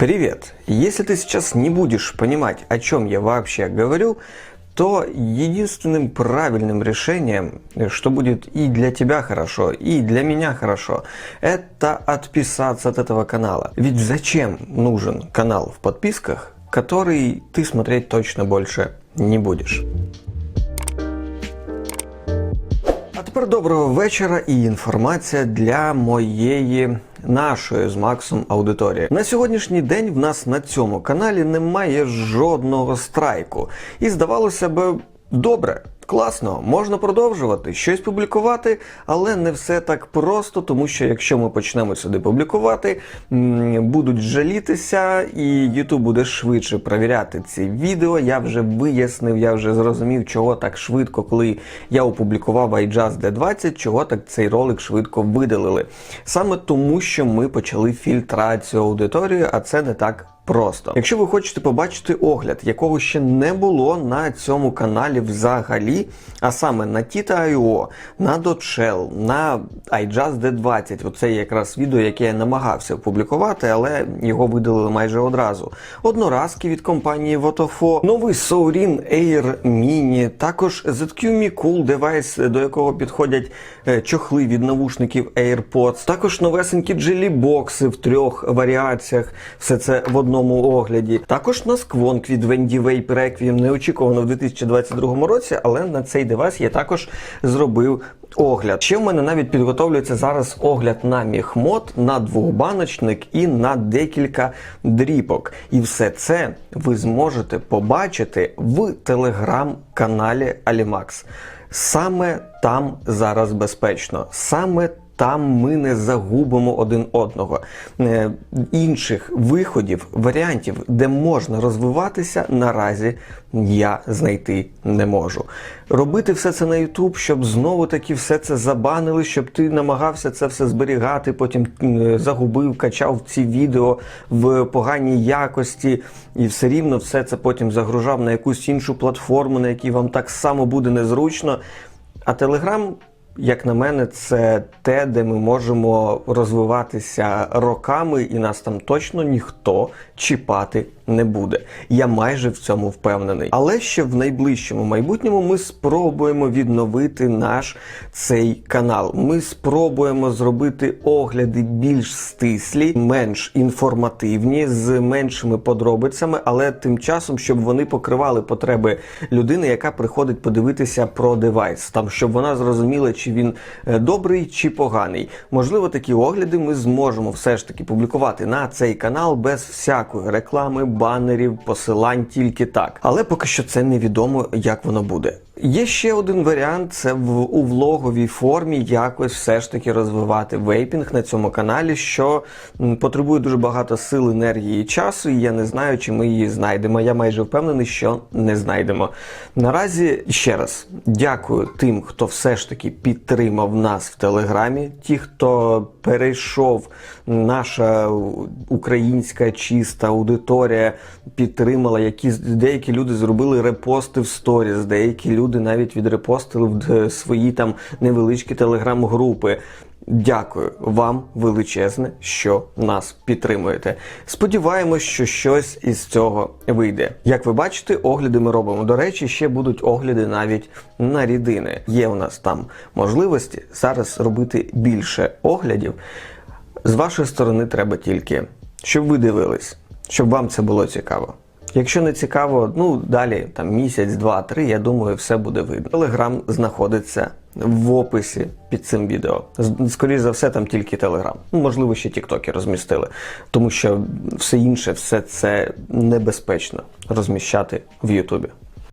Привет! Если ты сейчас не будешь понимать, о чем я вообще говорю, то единственным правильным решением, что будет и для тебя хорошо, и для меня хорошо, это отписаться от этого канала. Ведь зачем нужен канал в подписках, который ты смотреть точно больше не будешь? А тепер доброго вечора і інформація для моєї Нашої з Максом аудиторії. На сьогоднішній день в нас на цьому каналі немає жодного страйку. І здавалося б, добре. Класно, можна продовжувати щось публікувати, але не все так просто, тому що якщо ми почнемо сюди публікувати, будуть жалітися, і YouTube буде швидше перевіряти ці відео. Я вже вияснив, я вже зрозумів, чого так швидко, коли я опублікував iJust D20, чого так цей ролик швидко видалили. Саме тому, що ми почали фільтрацію аудиторії, а це не так просто. Якщо ви хочете побачити огляд, якого ще не було на цьому каналі взагалі, а саме на Tita.io, на Dotshell, на iJust D20, оце якраз відео, яке я намагався опублікувати, але його видалили майже одразу. Одноразки від компанії Votofo, новий Sourin Air Mini, також ZQMi Cool девайс, до якого підходять е, чохли від навушників AirPods, також новесенькі джелі-бокси в трьох варіаціях, все це в одному огляді. Також на Squonk від Wendy Vape Requiem, неочікувано в 2022 році, але на цей девайс я також зробив огляд. Ще в мене навіть підготовлюється зараз огляд на міхмод, на двохбаночник і на декілька дріпок. І все це ви зможете побачити в телеграм-каналі Alimax. Саме там зараз безпечно. Саме там ми не загубимо один одного. Е, Інших виходів, варіантів, де можна розвиватися, наразі я знайти не можу. Робити все це на YouTube, щоб знову таки все це забанили, щоб ти намагався це все зберігати, потім е, загубив, качав ці відео в поганій якості, і все рівно все це потім загружав на якусь іншу платформу, на якій вам так само буде незручно. А Telegram як на мене, це те, де ми можемо розвиватися роками, і нас там точно ніхто чіпати не буде. Я майже в цьому впевнений. Але ще в найближчому майбутньому ми спробуємо відновити наш цей канал. Ми спробуємо зробити огляди більш стислі, менш інформативні, з меншими подробицями, але тим часом, щоб вони покривали потреби людини, яка приходить подивитися про девайс, там щоб вона зрозуміла, чи він е, добрий чи поганий. Можливо, такі огляди ми зможемо все ж таки публікувати на цей канал без всякої реклами, банерів, посилань тільки так. Але поки що це невідомо, як воно буде. Є ще один варіант: це в у влоговій формі якось все ж таки розвивати вейпінг на цьому каналі, що потребує дуже багато сил, енергії і часу. І я не знаю, чи ми її знайдемо. Я майже впевнений, що не знайдемо. Наразі ще раз дякую тим, хто все ж таки підтримав нас в Телеграмі. Ті, хто перейшов, наша українська чиста аудиторія підтримала, які деякі люди зробили репости в сторіс, деякі люди навіть відрепостили в свої там невеличкі телеграм-групи. Дякую вам величезне, що нас підтримуєте. Сподіваємось, що щось із цього вийде. Як ви бачите, огляди ми робимо. До речі, ще будуть огляди навіть на рідини. Є у нас там можливості зараз робити більше оглядів. З вашої сторони треба тільки, щоб ви дивились, щоб вам це було цікаво. Якщо не цікаво, ну далі там місяць, два, три, я думаю, все буде видно. Телеграм знаходиться в описі під цим відео. Скоріше за все, там тільки Телеграм. Ну, можливо, ще Тіктоки розмістили, тому що все інше, все це небезпечно розміщати в Ютубі.